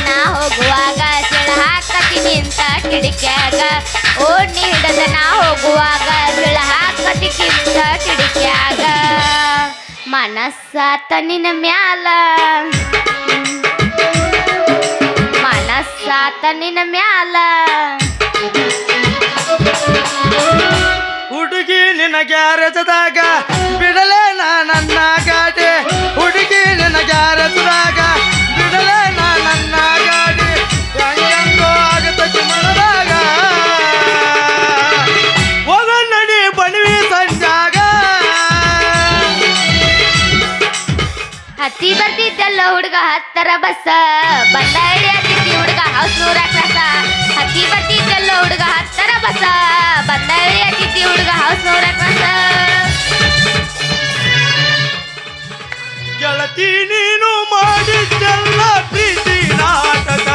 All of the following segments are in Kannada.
ನಾ ಹೋಗುವಾಗ ಸಿಳ ಹಾಕತಿ ನಿಂತ ಕಿಡಿಕ್ಯಾಗ ಓಡ್ನಿ ಹಿಡದ ನಾ ಹೋಗುವಾಗ ಸಿಳ ಹಾಕತಿಕ್ಕಿಂತ ಕಿಡಿಕ್ಯಾಗ ಮನಸ್ಸ ನಿನ್ನ ಮ್ಯಾಲ. ಮನಸ್ಸ ನಿನ್ನ ಮ್ಯಾಲ. ಹುಡುಗಿ ನಿನ್ನ ಹತ್ತರ ಬಸ್ಸ. ಬಂದ ಅತಿಥಿ ಹುಡುಗ ಹೌಸ್ ನೂರ ಹತ್ತಿ ಚೆಲ್ಲೋ ಹುಡುಗ, ಹತ್ತರ ಬಸ್ಸ. ಬಂದ ಅತಿಥಿ ಹುಡುಗ ಹೌಸ್ ನೂರ ಗೆಳತಿ, ನೀನು ಮಾಡಿದ್ದೆಲ್ಲ ಪ್ರೀತಿ ನಾಟಕ.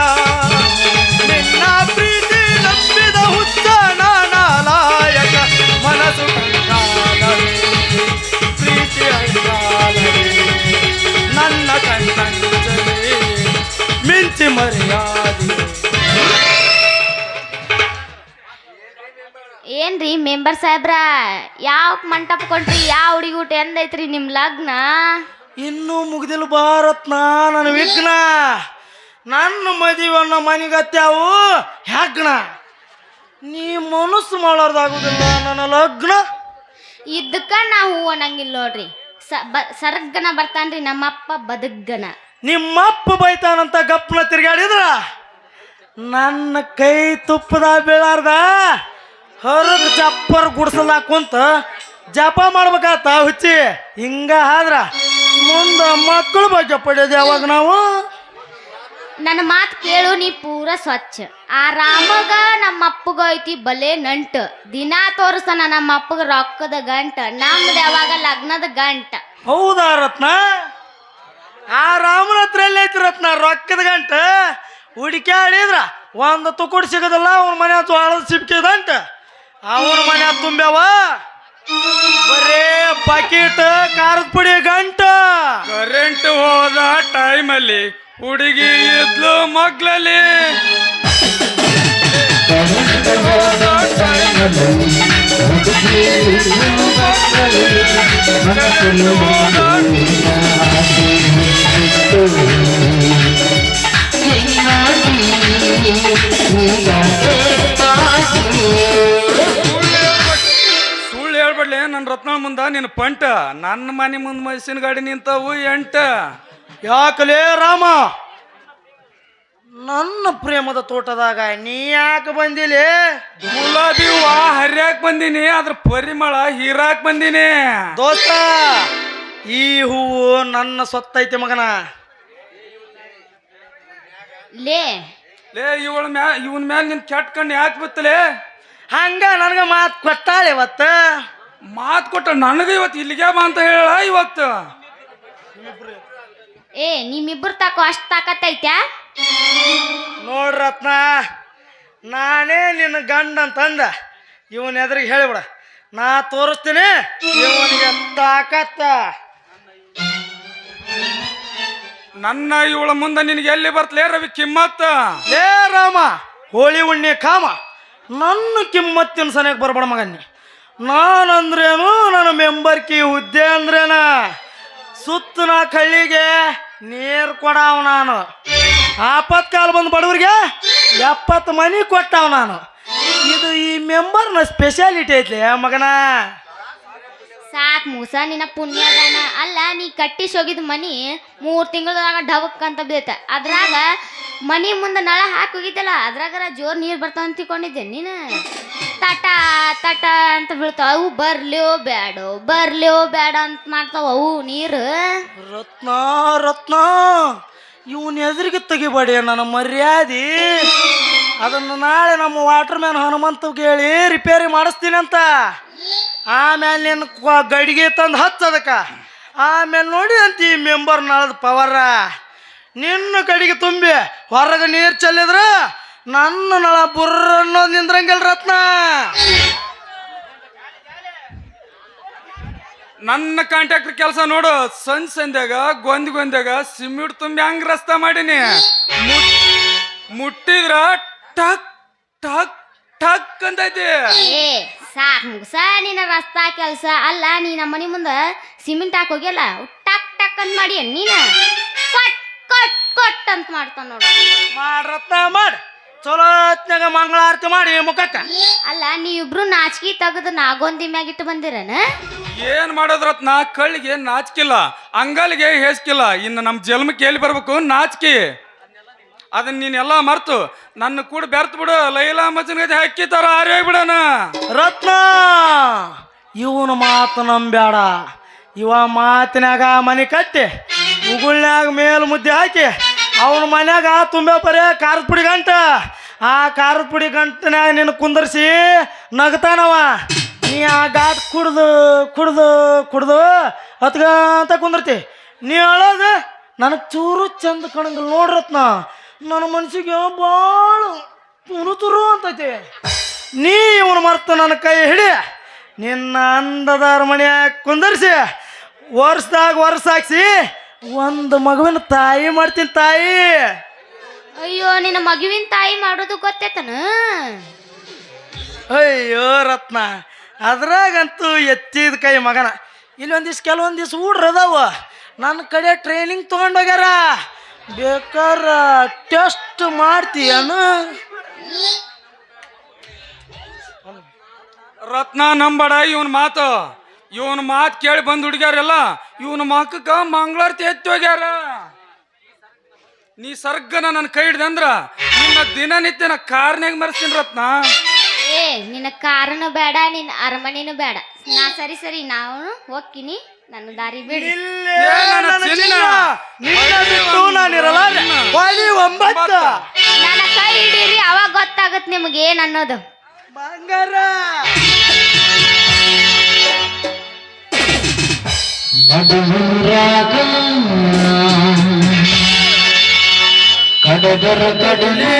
ಮೆಂಬರ್ ಸಾಹೇಬ್ರ ಯಾವ ಮಂಟಪ ಕೊಟ್ರಿ ಯಾವ ಹುಡುಗಿ ಊಟ ಎಂದೈತ್ರಿ ನಿಮ್ ಲಗ್ನ? ಇನ್ನೂ ಮುಗ್ದಿಲ್ ಭಾರತ್ ನನ್ನ ವಿಘ್ನ. ನನ್ನ ಮದಿವನ್ನ ಮನೆಗತ್ಯಾವು ಹೆಗ್ಣ ನೀ ಮನಸ್ಸು ಮಾಡೋದಾಗುದಿಲ್ಲ ನನ್ನ ಲಗ್ನ. ಇದಕ್ಕ ನಾ ಹೂ ಅನ್ನಂಗಿಲ್ಲ ನೋಡ್ರಿ. ಸ ಬ ಸರ್ಗನ ಬರ್ತಾನ್ರಿ ನಮ್ಮಪ್ಪ ಬದುಗ್ಗನ ನಿಮ್ಮಪ್ಪ ಬೈತಾನಂತ ಗಪ್ಪನ ತಿರ್ಗಾಡಿದ್ರ? ನನ್ನ ಕೈ ತುಪ್ಪದ ಬೀಳಾರ್ದ ಹೊರಗ್ ಜಪ್ಪರ್ ಗುಡ್ಸಲ್ ಕುಂತ ಜಪ ಮಾಡ್ಬೇಕಾತ ಹುಚ್ಚಿ. ಹಿಂಗ ಆದ್ರ ಮುಂದ ಮಕ್ಕಳು ಬಗ್ಗೆ ಪಡೆಯೋದು ಯಾವಾಗ ನಾವು. ನನ್ನ ಮಾತು ಕೇಳು ನೀ ಪೂರ ಸ್ವಚ್ಛ. ಆ ರಾಮಗ ನಮ್ಮ ಅಪ್ಪಗ ಐತಿ ಬಲೆ ನಂಟ. ದಿನಾ ತೋರಿಸ ನಮ್ಮ ಅಪ್ಪಗ ರೊಕ್ಕದ ಗಂಟ. ನಮ್ದು ಯಾವಾಗ ಲಗ್ನದ ಗಂಟ. ಹೌದಾ ರತ್ನ? ಆ ರಾಮನ ಹತ್ರ ಎಲ್ಲೈತಿ ರತ್ನ? ರೊಕ್ಕದ ಗಂಟ? ಹುಡುಕ್ಯಾಡಿದ್ರ ಒಂದು ತುಕುಡ್ ಸಿಗೋದಿಲ್ಲ ಅವ್ನ ಮನೆ ಜೋಳದ ಸಿಬ್ಕಿದಂಟ ಅವನ ಮನೆ ತುಂಬ್ಯಾವ ಬರೇ ಬಕೆಟ್ ಖಾರದ ಪುಡಿ, ಗಂಟ. ಕರೆಂಟ್ ಹೋದ ಟೈಮಲ್ಲಿ ಹುಡುಗಿ ಇದ್ಲು ಮಗ್ಲಲ್ಲಿ. ಸುಳ್ಳು ನನ್ನ ರತ್ನ ಮುಂದ ನಿನ್ನ ಪಂಟ ನನ್ನ ಮನೆ ಮುಂದೆ ಮೈಸಿನ ಗಾಡಿ ನಿಂತವು ಎಂಟ. ಯಾಕಲೇ ರಾಮ? ನನ್ನ ಪ್ರೇಮದ ತೋಟದಾಗ ನೀ ಯಾಕೆ ಬಂದಿಲಿ? ಗುಲಾಬಿ ಹೂವ ಹರಿಯಾಕ್ ಬಂದೀನಿ ಅದ್ರ ಪರಿಮಳ ಹೀರಾಕ್ ಬಂದೀನಿ. ದೋಸ್ತ ಈ ಹೂವು ನನ್ನ ಸೊತ್ತೈತಿ ಮಗನ. ಲೇ. ಲೇ ಇವಳ ಮ್ಯಾ ಇವನ್ ಮ್ಯಾಲ ನಿನ್ ಕೆಟ್ಟ ಕಣ್ಣು ಯಾಕೆ ಬಿತ್ತಲೇ? ಹಂಗ ನನಗ ಮಾತು ಕೊಟ್ಟಾಳೆ ಇವತ್ತ. ಮಾತು ಕೊಟ್ಟ ನನಗೆ ಇವತ್ತು ಇಲ್ಲಿಗೆ ಬಾ ಅಂತ ಹೇಳ ಇವತ್ತು. ಏ ನಿಮ್ಮಿಬ್ಬರು ತಾಕೋ ಅಷ್ಟು ತಾಕತ್ತೈತ್ಯಾ? ನೋಡ್ರತ್ನ ನಾನೇ ನಿನ್ನ ಗಂಡ ಅಂತಂದ. ಇವನ್ ಎದುರಿಗೆ ಹೇಳಿಬಿಡ. ನಾ ತೋರಿಸ್ತೀನಿ ಇವನಿಗೆ ತಾಕತ್ತ. ನನ್ನ ಇವಳ ಮುಂದೆ ನಿನಗೆ ಎಲ್ಲಿ ಬರ್ತಲೇ ರವಿ ಕಿಮ್ಮತ್ತ ಲೇ ರಾಮ ಹೋಳಿ ಉಣ್ಣೆ ಕಾಮ. ನನ್ನ ಕಿಮ್ಮತ್ತಿನ ಸನಿಯಕ್ಕೆ ಬರ್ಬೇಡ ಮಗನ್ನಿ. ನಾನಂದ್ರೇನು? ನನ್ನ ಮೆಂಬರ್ಕಿ ಹುದ್ದೆ ಅಂದ್ರೇನ? ಸುತ್ತ ನಾ ಕಳ್ಳಿಗೆ ನೀರು ಕೊಡಾವ ನಾನು. ಆಪತ್ ಕಾಲ ಬಂದು ಬಡವ್ರಿಗೆ ಎಪ್ಪತ್ತು ಮನಿ ಕೊಟ್ಟಾವ ನಾನು. ಇದು ಈ ಮೆಂಬರ್ನ ಸ್ಪೆಷಾಲಿಟಿ ಐತೆ ಮಗನ. ಸಾಕ್ ಮೂಸ, ನಿನ್ನ ಪುಣ್ಯದಾನ. ಅಲ್ಲ, ನೀ ಕಟ್ಟಿ ಹೋಗಿದ ಮನಿ ಮೂರು ತಿಂಗಳದಾಗ ಡಬಕ್ ಅಂತ ಬೀತ ಅದ್ರಾಗ ಮನಿ ಮುಂದೆ ನಳ ಹಾಕಿ ಹೋಗಿದ್ದಲ್ಲ, ಅದ್ರಾಗರ ಜೋರ್ ನೀರು ಬರ್ತಾವ ಅಂತ ತಿಳ್ಕೊಂಡಿದ್ದೆ ನೀನು. ತಟ ತಟ ಅಂತ ಬೀಳ್ತಾವ. ಅವು ಬರ್ಲಿಯೋ ಬ್ಯಾಡೋ, ಬರ್ಲಿಯೋ ಬ್ಯಾಡ ಅಂತ ಮಾಡ್ತಾವ ಅವು ನೀರು. ರತ್ನ ರತ್ನ, ಇವನ್ ಎದುರಿಗೆ ತೆಗಿಬೇಡಿ ನನ್ನ ಮರ್ಯಾದೆ. ಅದನ್ನು ನಾಳೆ ನಮ್ಮ ವಾಟರ್ ಮ್ಯಾನ್ ಹನುಮಂತ ಕೇಳಿ ರಿಪೇರಿ ಮಾಡಿಸ್ತೀನಿ ಅಂತ. ಆಮೇಲೆ ನಿನ್ನ ಗಡಿಗೆ ತಂದು ಹಚ್ಚದಕ್ಕ ಆಮೇಲೆ ನೋಡಿ ಅಂತ ಈ ಮೆಂಬರ್ ನಾಳದ ಪವರ ನಿನ್ನ ಕಡೆಗೆ ತುಂಬಿ ಹೊರಗೆ ನೀರು ಚೆಲ್ಲಿದ್ರ ನನ್ನ ನಳ ಬುರ್ರ ಅನ್ನೋದು ನಿಂದ್ರಂಗಿಲ್ಲ ರತ್ನ. ನನ್ನ ಕಾಂಟ್ಯಾಕ್ಟ್ ಕೆಲಸ ನೋಡು. ಸಣ್ ಸಂದ್ಯಾಗ ಗೊಂದ್ ಗೊಂದ್ಯಾಗ ಸಿಮೆಂಟ್ ತುಂಬಿ ಹಂಗ್ ರಸ್ತೆ ಮಾಡೀನಿ. ಮುಟ್ಟಿದ್ರ ಟಕ್ ಟಕ್ ಟಕ್ ಅಂತೈತಿ. ಏ ಸಾಕ್ ಮುಗ್ಸ ನಿನ್ನ ರಸ್ತಾ ಕೆಲಸ. ಅಲ್ಲ ನೀ ನಮ್ಮ ಮನಿ ಮುಂದ ಸಿಮೆಂಟ್ ಹಾಕೋಗಿಲ್ಲ ಟಕ್ ಟಕ್ ಅಂತ ಮಾಡಿ ನೀನ? ಕೊಟ್ ಕೊಟ್ ಕೊಟ್ ಅಂತ ಮಾಡ್ತಾನ ನೋಡು. ಮಾಡ್ರತ್ತ ಮಾಡ್. ಚಲೋ ಹೊತ್ನ್ಯಾಗ ಮಂಗಳಾರತಿ ಮಾಡಿ ಮುಖಕ್ಕ. ಅಲ್ಲ ನೀವಿಬ್ರು ನಾಚಿಕೆ ತೆಗೆದು ನಾಗೊಂದಿ ಮ್ಯಾಗಿಟ್ಟು ಬಂದಿರನ? ಏನ್ ಮಾಡೋದ್ರತ್ನ ಕಳ್ಳಿಗೆ ನಾಚಿಕಿಲ್ಲ ಅಂಗಲ್ಗೆ ಹೇಸ್ಕಿಲ್ಲ. ಇನ್ನು ನಮ್ಮ ಜನ್ಮ ಕೇಳಿ ಬರ್ಬೇಕು? ನಾಚಿಕೆ. ಅದನ್ನ ನೀನೆಲ್ಲ ಮರ್ತು. ನನ್ನ ಕೂಡ ಬೆರ್ತ್ ಬಿಡು. ಲೈಲಾ ಮಜನ್ ಗತಿ ಹಾಕಿ ತರ ಆರಿ ಬಿಡಣ ರತ್ನ! ಇವನ ಮಾತು ನಂಬ್ಯಾಡ. ಇವ ಮಾತಿನಾಗ ಮನೆ ಕಟ್ಟಿ ಉಗುಳ್ನ್ಯಾಗ ಮೇಲ್ ಮುದ್ದೆ ಹಾಕಿ ಅವನ ಮನ್ಯಾಗ ತುಂಬ ಬರೇ ಖಾರದ ಪುಡಿ ಗಂಟ. ಆ ಖಾರದ ಪುಡಿ ಗಂಟನ್ಯಾಗ ನಿನ್ನ ಕುಂದರ್ಸಿ ನಗ್ತಾನವ. ನೀ ಆ ಘಾಟ್ ಕುಡ್ದು ಕುಡ್ದು ಕುಡ್ದು ಹತ್ಗಂತ ಕುಂದಿರ್ತಿ. ನೀ ಹೇಳೋದು ನನಗೆ ಚೂರು ಚಂದ ಕಣಂಗಿಲ್ಲ ನೋಡ್ರತ್ನ ನನ್ನ ಮನ್ಸಿಗೆ ಭಾಳ ತುರು ತುರು ಅಂತೈತಿ. ನೀ ಇವನು ಮರ್ತು ನನ್ನ ಕೈ ಹಿಡಿ ನಿನ್ನ ಅಂದದಾರ ಮನೆಯಾಗ ಕುಂದರ್ಸಿ, ವರ್ಷದಾಗ ವರ್ಷ ಹಾಕ್ಸಿ ಒಂದು ಮಗುವಿನ ತಾಯಿ ಮಾಡ್ತೀನಿ ತಾಯಿ. ಅಯ್ಯೋ ನಿನ್ನ ಮಗುವಿನ ತಾಯಿ ಮಾಡೋದು ಗೊತ್ತೈತನ? ಅಯ್ಯೋ ರತ್ನ. ಅದ್ರಾಗಂತೂ ಎತ್ತಿದ ಕೈ ಮಗನ. ಇಲ್ಲೊಂದಿಷ್ಟು ಕೆಲವೊಂದಿಷ್ಟು ಅದಾವ ನನ್ನ ಕಡೆ ಟ್ರೈನಿಂಗ್ ತೊಗೊಂಡೋಗ್ಯಾರ. ಬೇಕಾರ ಟೆಸ್ಟ್ ಮಾಡ್ತೀಯನು? ರತ್ನ ನಂಬಡ ಇವನ್ ಮಾತು. ಇವನ್ ಮಾತು ಕೇಳಿ ಬಂದ್ ಹುಡುಗ್ಯಾರಲ್ಲ ಇವನ ಮಕ್ಕಕ್ಕ ಮಂಗಳಾರತಿ ಎತ್ತಿ ಹೋಗ್ಯಾರ. ನೀ ಸರ್ಗನ ನನ್ನ ಕೈ ಹಿಡ್ದಂದ್ರ ನಿನ್ನ ದಿನನಿತ್ಯ ನ ಕಾರ್ನ್ಯಾಗ ಮರ್ಸಿನ ರತ್ನ. ಏ ನಿನ್ನ ಕಾರನು ಬೇಡ ನಿನ್ನ ಅರಮನೆನೂ ಬೇಡ. ನಾ ಸರಿ ಸರಿ ನಾವು ಹೋಗ್ತೀನಿ. ನನ್ನ ದಾರಿ ಬಿಡಿ. ಏ ನನ್ನ ನನ್ನ ಚಿನ್ನ. ಚಿನ್ನ. ನಿನ್ನ ಬಿಟ್ಟು ನಾನಿರಲಾರೆ ಒಲಿ ಒಂಬತ್ತು. ನನ್ನ ಕೈ ಹಿಡೀರಿ ಅವಾಗ ಗೊತ್ತಾಗತ್ ನಿಮ್ಗೆ ಏನ್ ಅನ್ನೋದು. ಬಂಗಾರ. ಕಡದರ ಕಡಲೆ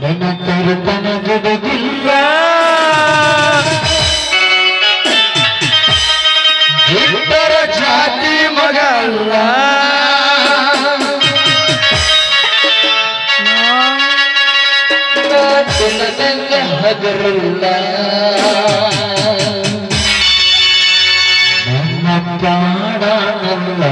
ನನ್ನ ತರುತನ ತಿನ್ನದಂಗ ನನ್ನ ನನ್ನ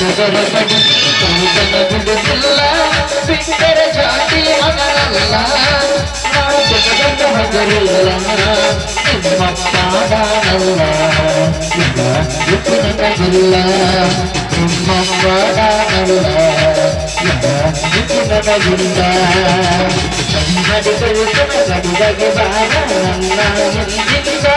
కనుగొనబడి తన గుడుగల్ల సింగర జాతి మనరల్ల నాడు జగదంత హజరుల నిమ్మప్పాడానల్ల ఇక ఉప్పునక జిల్ల నిమ్మప్పాడానల్ల ఇక ఉప్పునక జిల్ల సంహరి కలుగున గడుగ బాణ నన్న ఇందిగా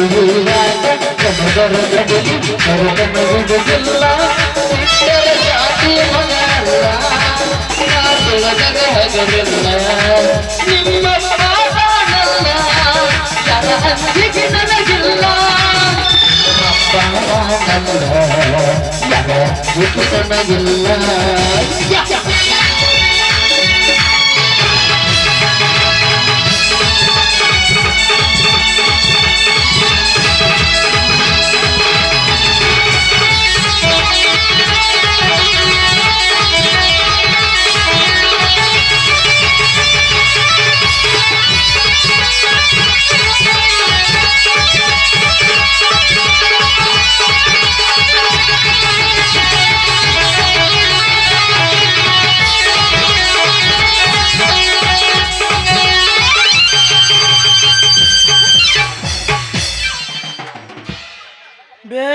ಸುಳಿಯಾಗ ಕಮದರ ಕಡಲಿ ಕರತನ ಹುಡುಗಿಲ್ಲ ಇಟ್ಟರ ಜಾತಿ ಮಗಲ್ಲ ನಾ ಸುಳಗದ ಹಗಲಿಲ್ಲ ನಿಮ್ಮ ಮಾತಾಡಲ್ಲ ಯಾರ ಹಂದಿಗೆ ನನಗಿಲ್ಲ ಅಪ್ಪ ನನ್ನ ಯಾರ ಹುಟ್ಟು ನನಗಿಲ್ಲ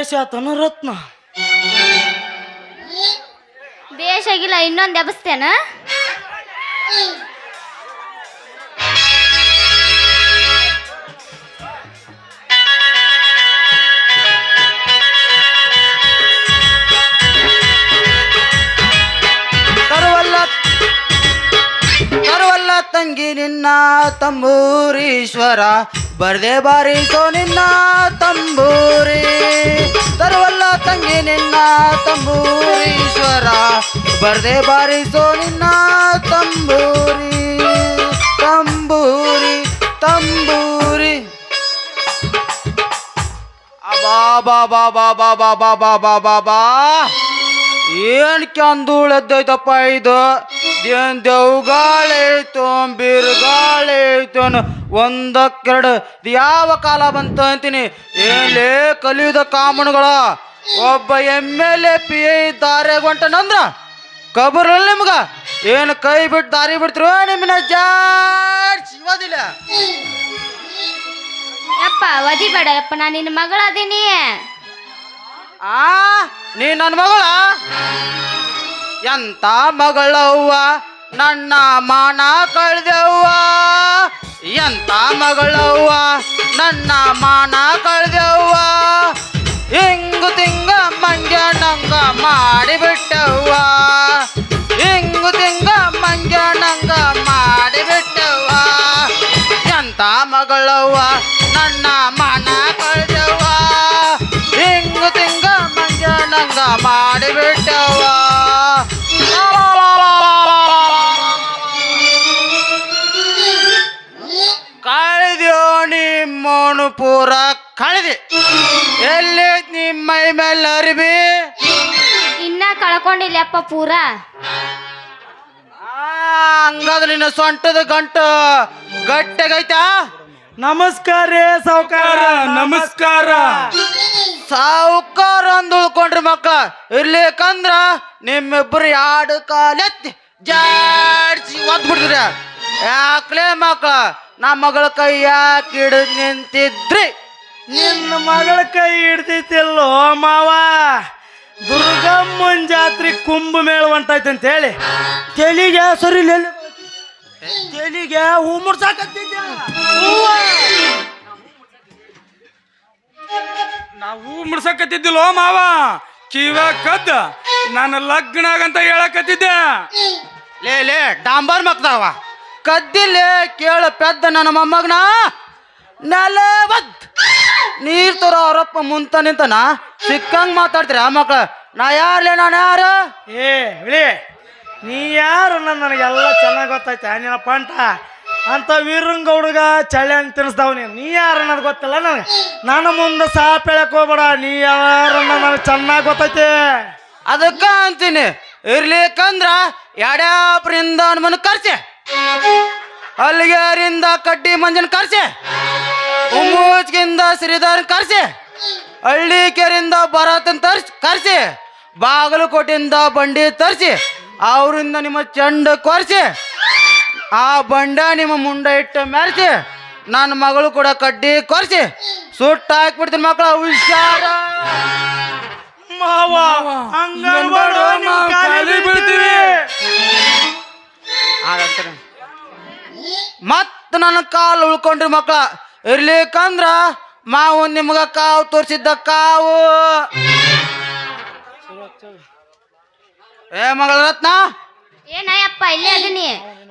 ಯಾ ಬೇಷಾತನ ರತ್ನ. ಬೇಷಾಗಿಲ್ಲ ಇನ್ನೊಂದು ಎಬಸ್ತೇನ? ಕರುವಲ್ಲ ಕರುವಲ್ಲ ತಂಗಿ ನಿನ್ನ ತಂಬೂರೀಶ್ವರ ಬರ್ದೆ ಬಾರಿಸೋ ನಿನ್ನ ತಂಬೂರಿ ತರುವಲ್ಲ ತಂಗಿ ನಿನ್ನ ತಂಬೂರೀಶ್ವರ ಬರ್ದೆ ಬಾರಿಸೋ ನಿನ್ನ ತಂಬೂರಿ ತಂಬೂರಿ ತಂಬೂರಿ ಬಾ ಬಾ ಬಾ ಬಾ ಬಾ ಬಾ ಬಾ ಬಾ ಬಾ ಬಾ ಏನ್ ಕಂದೂಳದ್ದೈತಪ್ಪ ಇದು? ಏನ್ ದೇವ್ಗಾಳೈತು ಬಿರುಗಾಳೈತು ಒಂದಕ್ಕೆರಡು. ಇದು ಯಾವ ಕಾಲ ಬಂತ ಅಂತೀನಿ? ಏನೇ ಕಲಿಯುದ ಕಾಮಣಗಳ. ಒಬ್ಬ M L A, P I ದಾರೆ ಹೊಂಟನಂದ್ರ ಕಬರಲ್ಲ ನಿಮ್ಗ? ಏನು ಕೈ ಬಿಟ್ಟು ದಾರಿ ಬಿಡ್ತಿರೋ ನಿಮ್ಮನ್ನ ಜಾಡ್ ಸಿಗೋದಿಲ್ಲ ಯಪ್ಪ ಒದಿಬೇಡ ಯಪ್ಪ, ನಾನು ನಿನ್ನ ಮಗಳದೀನಿ. ಆ, ನೀ ನನ್ನ ಮಗಳ? ಎಂತ ಮಗಳವ್ವ? ನನ್ನ ಮಾನ ಕಳ್ದೆವ್ವ. ಎಂತ ಮಗಳವ್ವ? ನನ್ನ ಮಾನ ಕಳ್ದವ್ವ. ಹಿಂಗು ತಿಂಗ ಮಂಗ್ಯ ನಂಗ ಮಾಡಿಬಿಟ್ಟವ್ವ. ಹಿಂಗು ತಿಂಗ ಮಂಗ್ಯ ನಂಗ ಮಾಡಿಬಿಟ್ಟವ್ವ. ಎಂತ ಮಗಳವ್ವ? ನಿಮ್ಮೋನು ಪೂರ ಕಳೆದಿ. ಎಲ್ಲಿ ನಿಮ್ಮ ಮೈ ಮೇಲೆ ಅರಿಬಿ? ಇನ್ನ ಕಳ್ಕೊಂಡಿಲ್ಲಪ್ಪ ಪೂರ. ಆ, ಹಂಗಾದ್ರೆ ನಿನ್ನ ಸೊಂಟದ ಗಂಟು ಗಟ್ಟೆಗೈತಾ? ನಮಸ್ಕಾರ ಸಾವುಕಾರ. ನಮಸ್ಕಾರ. ಸಾವುಕಾರ ಅಂದ್ ಉಳ್ಕೊಂಡ್ರಿ ಇರ್ಲಿ ಇರ್ಲಿಕ್ಕಂದ್ರ ನಿಮ್ಮಿಬ್ರು ಎರಡು ಕಾಲೆತ್ತಿ ಜಾಡ್ಸಿ ಒದ್ ಬಿಡ್ತೀರ ಯಾಕ್ಲೇ ಮಕ್ಳ ನಮ್ಮ ಮಗಳ ಕೈ ಯಾಕೆ ಹಿಡಿದು ನಿಂತಿದ್ರಿ. ನಿನ್ನ ಮಗಳ ಕೈ ಹಿಡ್ದಿತ್ತಿಲ್ಲೋ ಮಾವ? ದುರ್ಗಮ್ಮನ ಜಾತ್ರೆ ಕುಂಭ ಮೇಳ ಹೊಂಟೈತೆ ಅಂತ ಹೇಳಿ ತೆಲಿಗೆ ಸರಿ ತೆಲಿಗೆ ಹೂ ಮುಡ್ಸಾಕತ್ತಿದ್ದೆ ನಾ ನಾವು ಮುಡ್ಸಕತ್ತಿದ್ದಿಲ್ಲೋ ಮಾವ? ಕಿವ ಕದ್ದ. ನಾನು ಲಗ್ನಾಗಂತ ಹೇಳಕತ್ತಿದ್ದೆ. ಲೇ ಲೇ ಡಾಂಬರ್ ಮಕ್ದವ ಕದ್ದಿಲ್ಲೇ ಕೇಳ ಪೆದ್ದ ನನ್ನ ಮೊಮ್ಮಗನ? ನಲವತ್ ನೀರ್ ತರೋ ಅವರಪ್ಪ ಮುಂತ ನಿಂತನ ಸಿಕ್ಕಂಗ್ ಮಾತಾಡ್ತೀರ ಆ ಮಕ್ಳ? ನಾ ಯಾರ್ಲೆ? ನಾನು ಯಾರು? ಏ ಬಿಳಿ ನೀ ಯಾರು? ನನಗೆಲ್ಲ ಚೆನ್ನಾಗಿ ಗೊತ್ತೈತೆ ನೀನ ಪಂಟ. ಅಂತ ವೀರಂಗ ಹುಡುಗ ಚಳಿ ಅಂತ ತಿನ್ಸ್ದಾವ್ ನೀನು. ನೀ ಯಾರು ಅನ್ನೋದು ಗೊತ್ತಿಲ್ಲ ನನಗೆ. ನನ್ನ ಮುಂದೆ ಸಾಪ್ ಹೇಳಕ್ ಹೋಗ್ಬೇಡ. ನೀ ಯಾರು ನನಗೆ ಚೆನ್ನಾಗಿ ಗೊತ್ತೈತೆ. ಅದಕ್ಕ ಅಂತೀನಿ. ಇರ್ಲಿಕ್ಕಂದ್ರ ಎಡ್ಯಾಪ್ರಿಂದ ಮನ ಕರ್ಸೆ. ಅಲ್ಲಿಗೆರಿಂದ ಕಡ್ಡಿ ಮಂಜನ್ ಕರ್ಸೆ ಉಮೂಜ್ಗಿಂದ ಶ್ರೀಧರ್ ಕರ್ಸೆ ಹಳ್ಳಿಕೆರಿಂದ ಭರತನ್ ತರ್ಸ್, ಕರ್ಸಿ, ಬಾಗಲಕೋಟೆಯಿಂದ ಬಂಡಿ ತರಿಸಿ, ಅವರಿಂದ ನಿಮ್ಮ ಚಂಡ ಕೊರ್ಸಿ, ಆ ಬಂಡ ನಿಮ್ಮ ಮುಂಡ ಇಟ್ಟು ಮೆರೆಸಿ ನನ್ನ ಮಗಳು ಕೂಡ ಕಡ್ಡಿ ಕೊರ್ಸಿ, ಸುಟ್ಟ ಹಾಕ್ಬಿಡ್ತೀನಿ ಮಕ್ಕಳ ಹುಷಾರ. ಮಾವ ಹಂಗ ನಾವ್ ಮತ್ತ ನನ್ನ ಕಾಲು ಉಳ್ಕೊಂಡ್ರಿ ಮಕ್ಕಳ ಇರ್ಲಿಕ್ಕಂದ್ರ ಮಾವು ನಿಮ್ಗ ಕಾವು ತೋರಿಸಿದ್ದ ಕಾವು. ಏ ಮಗಳ ರತ್ನ. ಏನಯ್ಯಪ್ಪ ಇಲ್ಲಿ ಅದೀನಿ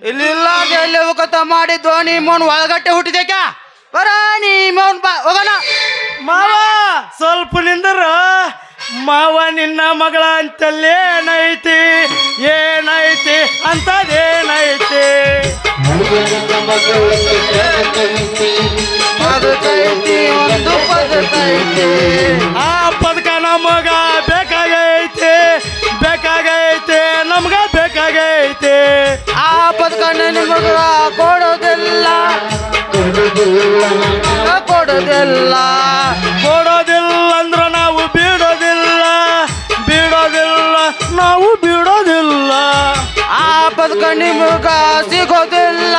ಇಲ್ಲಿ ಇಲ್ಲ ಎಲ್ಲಿ ಹೋಗತ ಮಾಡಿ ಧ್ವನಿ ಮೋನ್ ಒಳಗಟ್ಟೆ ಹುಟ್ಟಿದೇಕ? ಬರ ನೀ ಮೋನ್ ಬಾ ಹೋಗೋಣ. ಮಾವ ಸ್ವಲ್ಪ ನಿಂದ್ರ. ಮಾವ ನಿನ್ನ ಮಗಳ ಅಂತಲ್ಲೇನೈತಿ ಏನೈತಿ ಅಂತದೇನೈತಿ? ಆ ಪದಕ ನಮಗ ಬೇಕಾಗೈತಿ ಬೇಕಾಗೈತೆ ನಮ್ಗ ಬೇಕಾಗೈತಿ. ಆ ಪದಕ ನಿಮಗ ಕೊಡೋದೆಲ್ಲ ಕೊಡೋದಿಲ್ಲ ಕೊಡೋದಿಲ್ಲ. ನಿಮಗ ಸಿಗೋದಿಲ್ಲ.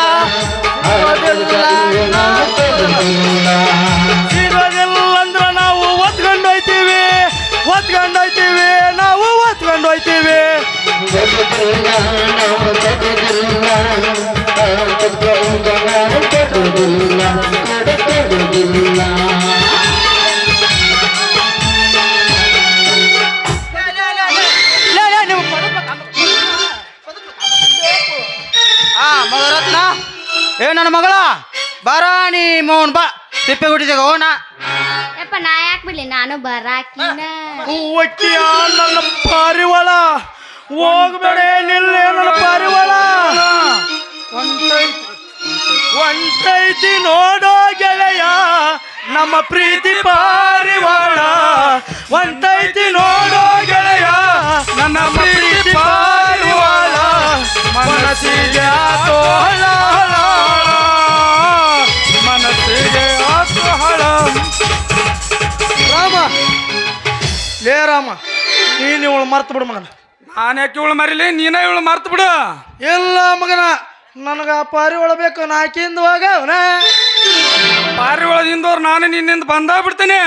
ಸಿಗೋದಿಲ್ಲ ಅಂದ್ರ ನಾವು ಒತ್ಕೊಂಡು ಹೋಯ್ತೀವಿ. ಒತ್ಕೊಂಡು ಹೋಯ್ತೀವಿ. ನಾವು ಒತ್ಕೊಂಡು ಹೋಯ್ತೀವಿ. ಲೇ, ಬಾರ ಮೋನ್ ಬಾ. ತಿಪ್ಪೆ ಹುಟ್ಟಿದಾಗ ಹೋಣ ಯಪ್ಪ ನಾ ಯಾಕೆ ಬಿಡ್ಲಿ? ನಾನು ಬರಾಕಿನ. ಒಕ್ಕಿಯ ನನ್ನ ಪಾರಿವಾಳ. ಹೋಗ್ಬೇಡ ನಿಲ್ಲ ನನ್ನ ಪಾರಿವಾಳ. ಒಂಟೈತಿ ನೋಡೋ ಗೆಳೆಯ ನಮ್ಮ ಪ್ರೀತಿ ಪಾರಿವಾಳ. ಒಂಟೈತಿ ನೋಡೋ ಗೆಳೆಯ ನನ್ನ ಲೇ ರಾಮ ನೀನು ಇವಳು ಮರ್ತು ಬಿಡು ಮಗನ. ನಾನು ಯಾಕೆ ಇವಳು ಮರಿಲಿ? ನೀನೇ ಇವಳು ಮರ್ತು ಬಿಡು. ಇಲ್ಲ ಮಗನ ನನಗ ಪಾರಿ ಪಾರಿವಾಳ ಬೇಕು ನಾಕಿಂದ ಹೋಗ ಅವನ. ಪಾರಿ ಒಳದಿಂದ ನಾನು ನಿನ್ನಿಂದ ಬಂದ ಬಿಡ್ತೇನೆ